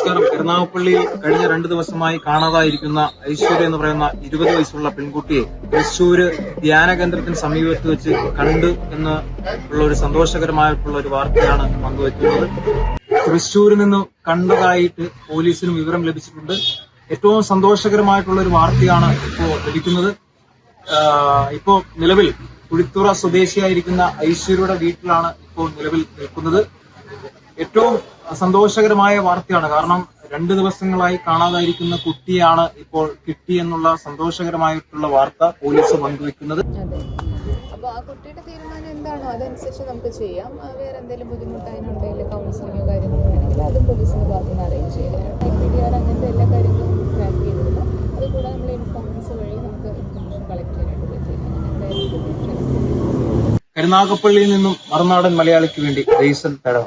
നമസ്കാരം എറണാകുളപ്പള്ളി കഴിഞ്ഞ രണ്ട് ദിവസമായി കാണാതായിരിക്കുന്ന ഐശ്വര്യ എന്ന് പറയുന്ന ഇരുപത് വയസ്സുള്ള പെൺകുട്ടിയെ തൃശൂര് ധ്യാന കേന്ദ്രത്തിന് സമീപത്ത് വെച്ച് കണ്ടു എന്ന് ഉള്ള ഒരു സന്തോഷകരമായിട്ടുള്ള ഒരു വാർത്തയാണ് പങ്കുവയ്ക്കുന്നത് തൃശൂരിൽ നിന്ന് കണ്ടതായിട്ട് പോലീസിന് വിവരം ലഭിച്ചിട്ടുണ്ട്. ഏറ്റവും സന്തോഷകരമായിട്ടുള്ള ഒരു വാർത്തയാണ് ഇപ്പോൾ ലഭിക്കുന്നത്. ഇപ്പോൾ ഇപ്പോ നിലവിൽ കുഴിത്തുറ സ്വദേശിയായിരിക്കുന്ന ഐശ്വര്യയുടെ വീട്ടിലാണ് ഇപ്പോൾ നിലവിൽ നിൽക്കുന്നത്. ഏറ്റവും സന്തോഷകരമായ വാർത്തയാണ്. കാരണം രണ്ട് ദിവസങ്ങളായി കാണാതായിരിക്കുന്ന കുട്ടിയാണ് ഇപ്പോൾ കിട്ടിയെന്നുള്ള സന്തോഷകരമായിട്ടുള്ള വാർത്ത പോലീസ് പങ്കുവെക്കുന്നത്. അപ്പോൾ ആ കുട്ടിയുടെ തീരുമാനം എന്താണോ? അതനുസരിച്ച് നമുക്ക് ചെയ്യാം. ആ, വേറെ എന്തെങ്കിലും ബുദ്ധിമുട്ട് അതിനുണ്ടെങ്കിൽ കൗൺസിലിങ്ങോ കാര്യങ്ങളോ വേണമെങ്കിൽ അതും പോലീസിന്റെ ഭാഗത്ത് നിന്ന് അറേഞ്ച് ചെയ്ത് തരാം. പി ഡി ആർ അങ്ങനത്തെ എല്ലാ കാര്യങ്ങളും ട്രാക്ക് ചെയ്തിരുന്നു അതുകൂടാതെ നമ്മൾ ഇൻഫോമൻസ് വഴി നമുക്ക് ഇൻഫർമേഷൻ കളക്ട് ചെയ്യാനായിട്ട് കരുനാഗപ്പള്ളിയിൽ നിന്നും മറുനാടൻ മലയാളിക്ക് വേണ്ടി ജെയ്സൺ തടവ